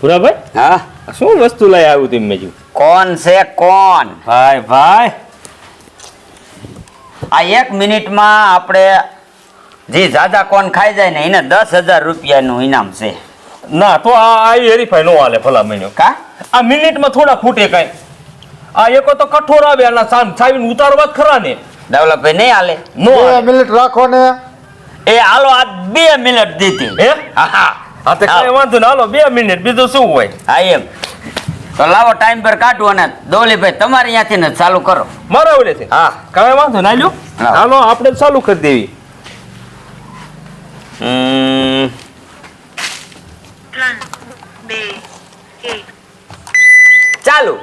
ભૂરાભાઈ હા? શું વસ્તુ લઈ આવ્યું તું મેજુ કોણ છે કોણ? ભાઈ ભાઈ. આ એક મિનિટમાં આપણે જે જાજા કોણ ખાઈ જાય ને એને દસ હજાર રૂપિયાનું ઇનામ છે. ના તો આ આ હરીફાઈ નો હાલે ભલા મહિનો. કા? આ મિનિટમાં થોડા ફૂટે કાંઈ. આ એકો તો કઠોર આવે આના સામ છાવીને ઉતારવા જ ખરા ને. ડેવલપભાઈ નહીં હાલે? નો મિનિટ રાખો ને. એ હાલો આ બે મિનિટ દીધી. હે હા. હા તો કઈ વાંધો ના હાલો બે મિનિટ બીજું શું હોય? હા એમ. તો લાવો ટાઈમ પર કાઢો અને દોલીભાઈ તમારે અહીંયાથી ને ચાલુ કરો. મારા ઓલે છે? હા. કઈ વાંધો ના લ્યો. હાલો આપણે ચાલુ કરી દેવી. ચાલુ.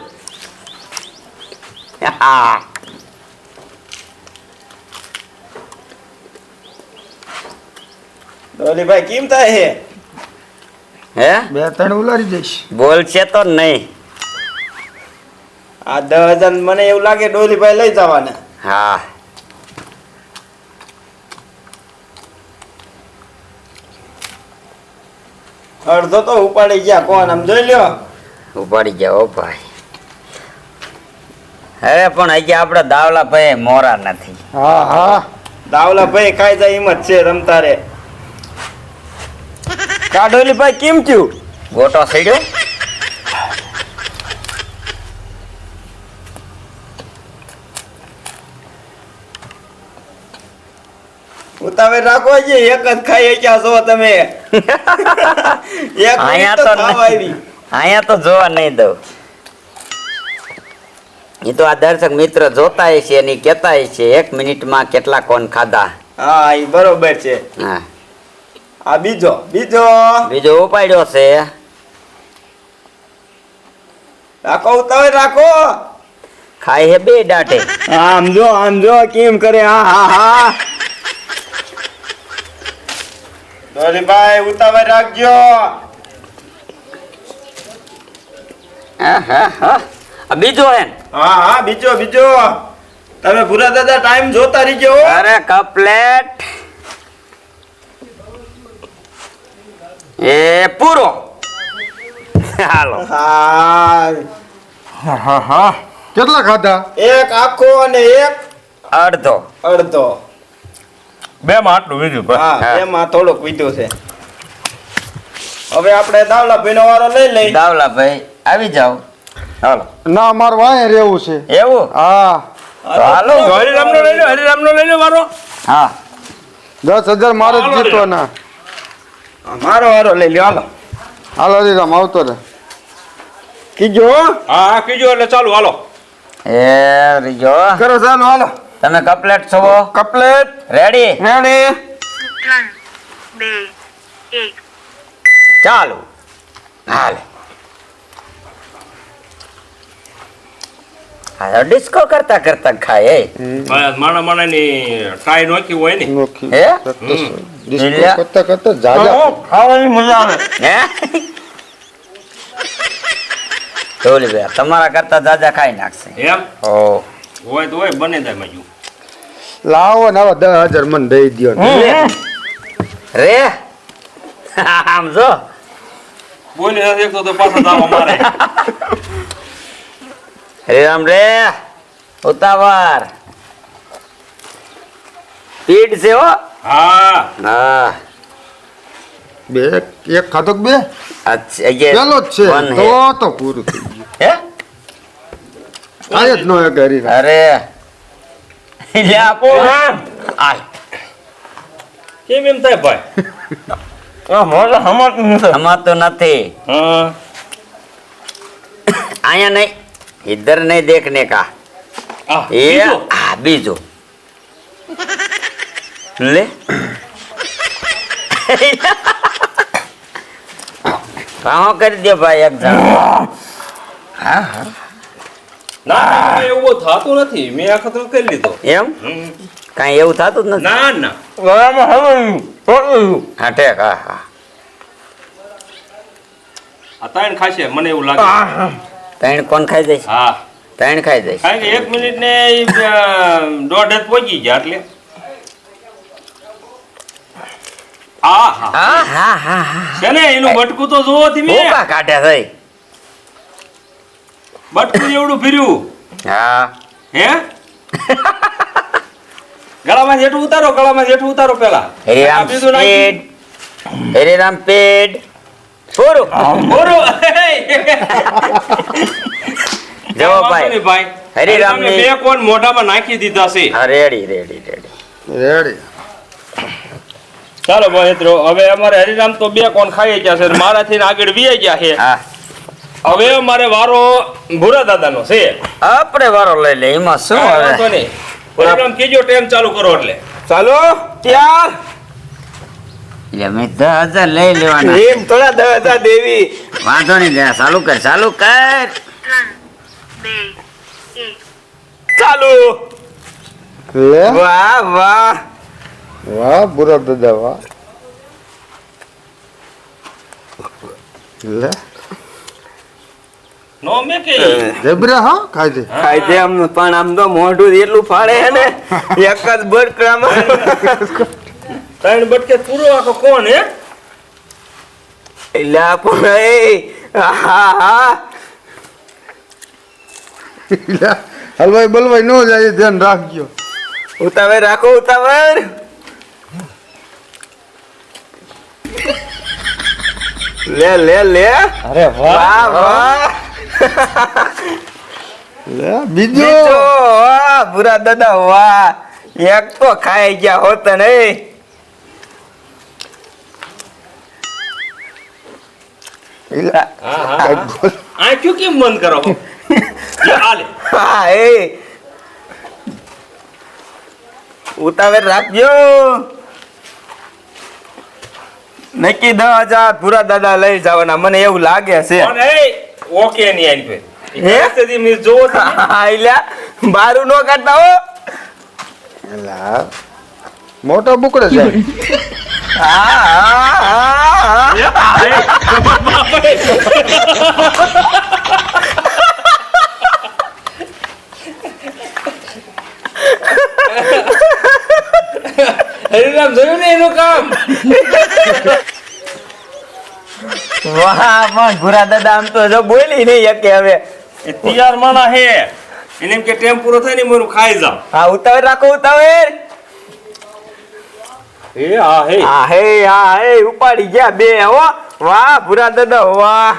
હા. ડોલીભાઈ કેમ થાય હે? બે ત્રણ ઉલારી દઈશ. બોલશે તો નહીં. આ દસ હજાર મને એવું લાગે ડોલીભાઈ લઈ જવાના. હા. અડધો તો ઉપાડી ગયા કોણ આમ જોઈ લ્યો? ઉપાડી ગયા ઓ ભાઈ. હવે પણ હજી આપણે દાવલા ભાઈ મોરા નથી. હા હા. દાવલા ભાઈ કાયદા જાય હિંમત છે રમતા રે કા ભાઈ કેમ થયું? ગોટો સડ્યો. ઉતાવળ રાખો છે એક જ ખાઈ ક્યાં છો તમે. એક અહીંયા તો તો આવી. અહીંયા તો જોવા નહીં દઉં. એ તો આ દર્શક મિત્ર જોતા છે અને કહેતા છે એક મિનિટમાં કેટલા કોણ ખાધા? હા એ બરોબર છે. હા. આ બીજો બીજો. બીજો ઉપાડ્યો છે. રાખો ઉતાવે રાખો. ખાય હે બે દાંટે આમ જો આમ જો કેમ કરે? હા હા હા. ડોલીભાઈ ઉતાવે રાખજો. હા, હા, બીજો હે હા હા બીજો બીજો. તમે ભૂરા દાદા ટાઈમ જોતા રહીજો. અરે કપલેટ એ પૂરો. હાલો. હા હા હા. કેટલા ખાધા? એક આખો અને એક અડધો. અડધો. બે માં આટલું બીજું હા બે માં થોડુંક વીધું છે. હવે આપણે દાવલા ભાઈનો વારો લઈ લઈ. દાવલા ભાઈ આવી જાઓ. હાલો. ના મારે વાય રહેવું છે. એવું? હા. હાલો હાલો. હરિરામનો લઈ લો હરિરામનો લઈ લો મારો હા. દસ હજાર મારે જ જીતવાના. મારો વારો લઈ લ્યો હાલો. હાલો દીધા આવતો રે કીજો હા. હા કીજો એટલે ચાલુ હાલો. એ રીજો. કરો ચાલુ હાલો. તમે કપલેટ છો કપલેટ. રેડી રેડી ત્રણ બે એક. ચાલુ. હાલે. હા ડિસ્કો કરતા કરતા ખાય એ. ભાઈ માણા ની ટ્રાય નોખી હોય ને. હે? ડિસ્કો કરતા કરતા જાજા ખાવાની મજા આવે. હે? ઢોલી ભાઈ તમારા કરતા જાજા ખાઈ નાખશે. એમ? ઓ. હોય તો હોય બને જાય મજુ લાવો ને આવા દસ હજાર મને દઈ દો રે? આમ જો. બોલી નથી એકતો તો પાછા જાવ મારે. રે રામ રે. ઉતાવર પીડ છે હો. હા. હા. બે એક ખાધો બે? પેલો નથી. હમાતું નથી. નહીં. ઇધર નહીં દેખને કા. એ બીજો. લે. કાહો કરી દે ભાઈ એક જણ ના ના, એવું થતું નથી. મેં આ ખતરો કરી લીધો. એમ? કાંઈ એવું થતું જ નથી? ના ના. હા ઠેક હા હા. આ ત્રણ ખાશે મને એવું લાગે. ત્રણ કોણ ખાઈ જાય હા. ત્રણ ખાઈ જાય એક મિનિટ ને દોઢ જ પહોંચી ગયા એટલે આ હા? હા હા હા હા. એનું બટકું તો જોવો તમે ભૂકા કાઢ્યા થઈ. બટકું એવડું ફર્યું હા. હે? ગળામાં જેઠું ઉતારો ગળામાં જેઠું ઉતારો પેલા. હરિરામ આ બીજું નાખ્યું. પેડ. હરિરામ પેડ. જવો ભાઈ. ભાઈ. હરિરામની- તમે બે કોણ મોઢામાં નાખી દીધા છે? Ready ready ready. રેડી. ચાલો ભાઈ હવે અમારે હરિરામ તો બે કોણ ખાઈ ગયા છે મારાથી આગળ વી ગયા છે. હવે અમારે વારો ભૂરા દાદાનો છે. આપણે વારો લઈ લે એમાં શું હવે હરિરામ કીજો ટાઈમ ચાલુ કરો એટલે. ચાલો. ત્યાર એટલે અમે દસ હજાર લઈ લેવાના. એમ થોડા દસ દેવી. વાંધો નહીં ચાલુ કર ચાલુ કર. ત્રણ બે એક. ચાલુ. વાહ વાહ. વાહ બુરા દાદા વાહ લે નો મેં કે જબરા હા ખાઈ દે ખાઈ દે આમ પણ આમ તો મોઢું એટલું ફાડે હે ને એક જ બટકડામાં ત્રણ બટકે પૂરો આખો કોણ હે? એટલે પણ એ હા હા હલવાઈ બલવાઈ ન જાય ધ્યાન રાખજો. ઉતાવળ રાખો ઉતાવળ. લે લે લે. અરે વાહ વાહ લે બીજો? વાહ બુરા દાદા વાહ. એક તો ખાઈ ગયા હોત ને. હા. આંખ્યું કેમ બંધ કરો આ. હા એ. ઉતાવળ રાખજો. નક્કી દસ હજાર પૂરા દાદા લઈ જવાના. મને એવું લાગે છે. ઓકે ની આઈ પે હે? સદી મેં જોવો તમે. હા, બારું નો કાઢતા હો. લા, મોટો બુકડે છે. આ આ હા હરિરામ જોયું ને એનું કામ? વાહ પણ ભૂરા દાદા આમ તો જો બોલી નહીં શકે હવે. એ તૈયાર માણા હે. એને એમ કે ટેમ પૂરો થાય ને મારું ખાઈ જાવ હા ઉતાવળ રાખો ઉતાવળ. એ આ હે. આ હે આ હે ઉપાડી ગયા બે હો. વાહ ભૂરા દાદા વાહ.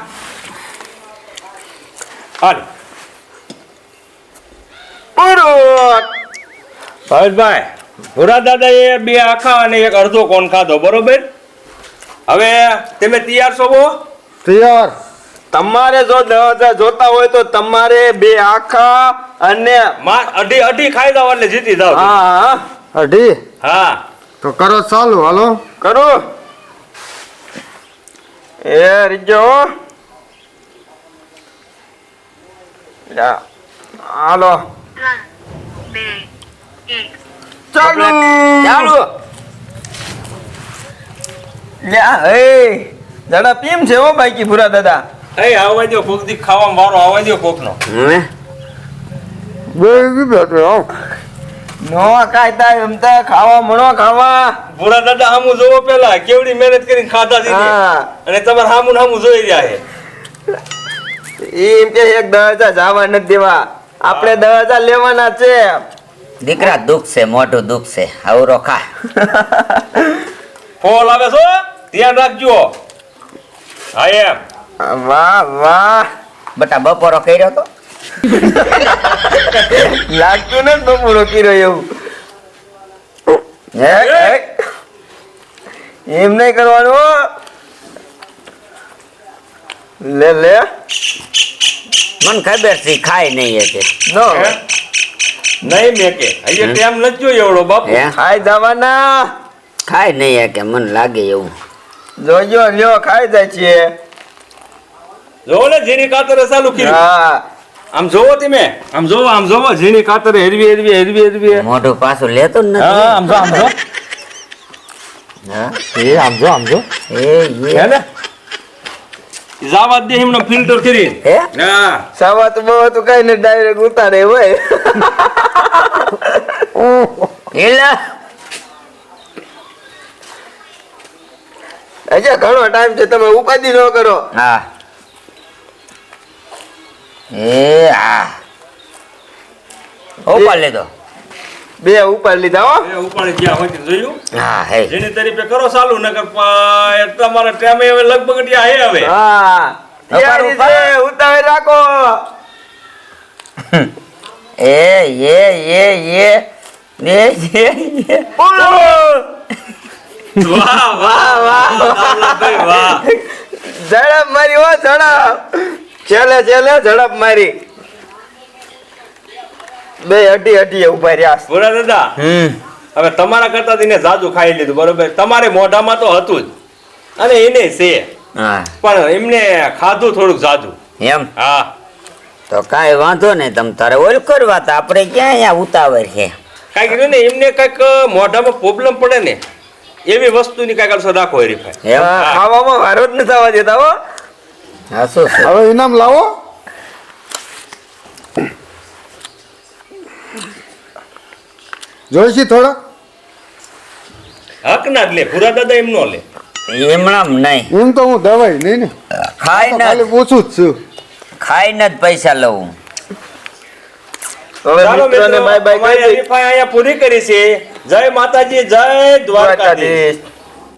હાલ. પૂરું. ભાઈ ભૂરા દાદા એ બે આખા અને એક અડધો કોણ ખાધો બરોબર? હવે તમે તૈયાર છો બો? તૈયાર. તમારે જો જોતા હોય તો તમારે બે આખા અને અઢી અઢી ખાઈ જાવ એટલે જીતી જાવ હા હા. અઢી? હા. તો કરો ચાલુ હાલો. કરો. એ રીજો. હાલો. બે એક. ચાલુ. ચાલુ. લ્યા એ દાદા પીમ છે હો બાઈકી ભૂરા દાદા. એ આવવા દો કોક દી ખાવામાં વારો આવવા દો કોક નો હવે બે આવ. નો કાંઈ થાય એમ ખાવા મણો ખાવા. ભૂરા દાદા હામુ જોવો પેલા કેવડી મહેનત કરીને ખાધા દીધી અને તમારે હામુ ને જોઈ રહ્યા છે. એમ કે એક દસ હજાર જવા નથી દેવા. આપણે દસ હજાર લેવાના છે. દીકરા દુઃખ છે મોટું દુઃખ છે. આવું રોખા ફોલ આવે છો ધ્યાન રાખજો. હા એમ. વાહ વાહ. બટા બપોરો કર્યો તો? લાગતું ને બપોરો કર્યો એવું. એમ નહીં કરવાનું લે લે. મને ખબર છે ખાય નહીં એટલે? નહીં મેં કે હજી ટાઈમ નથી જોયો એવડો બાપુ. ખાઈ જવાના. ખાય નહીં કે મને લાગે એવું. જોજો લ્યો ખાઈ જાય છે. જોવો ને ઝીણી કાતરે ચાલુ કર્યું. હા. આમ જોવો તમે. આમ જોવો આમ જોવો ઝીણી કાતરે હેરવી હેરવી હેરવી હેરવી. મોઢું પાછું લેતો જ હા આમ જો આમ જો. હા એ આમ જો આમ જો. એ. હે ને? જાવા દે એમને ફિલ્ટર કરી. હે? હા. સાવા તો બહુ તો કઈ ને ડાયરેક્ટ ઉતારે હોય. એલા હજી ઘણો ટાઈમ છે તમે ઉપાધિ ન કરો. હા. એ હા ઉપર લીધો બે ઉપાડ લીધા હો. બે ઉપાડી જ્યાં હોય તે જોયું? હા હે. જેની તરીકે કરો ચાલુ નકર પ- એટલા મારા ટાઈમે હવે લગભગ ત્યાં હે હવે. હા. તૈયારી છે ઉતાવળ રાખો. એ એ એ એ એ એ એ. બોલો. વાહ વાહ વાહ વાહ. ઝડપ મારી હો ઝડપ. છેલ્લે છેલ્લે ઝડપ મારી. બે અઢી અઢી ઊભા રહ્યા છે. ભૂરા દાદા હમ. હવે તમારા કરતા એને જાજુ ખાઈ લીધું બરોબર? તમારે મોઢામાં તો હતું જ. અને એને છે. પણ એમને ખાધું થોડુંક જાજુ એમ? હા. તો કાંઈ વાંધો નહીં તમ તારે ઓલ કરવા તો આપણે ક્યાં અહીંયા ઉતાવળ છે? કાંઈક રહ્યું ને એમને કાંઈક મોઢામાં પ્રોબ્લેમ પડે ને એવી વસ્તુની કાંઈક અસર રાખો હરીફાઈ. ખાવામાં વારો જ નથી આવવા દેતા હો. હા શું હવે ઇનામ લાવો. જોઈશી થોડા. હક ના જ લે ભૂરા દાદા એમ નો લે. એમણામ નહીં. એમ તો હું દવાઈ નહીં ને. ખાઈને ખાલી પૂછું જ છું. ખાઈને જ પૈસા લઉં. હવે મિત્રોને બાય બાય કહી અહીંયા પૂરી કરી છે. જય માતાજી જય દ્વારકાધીશ.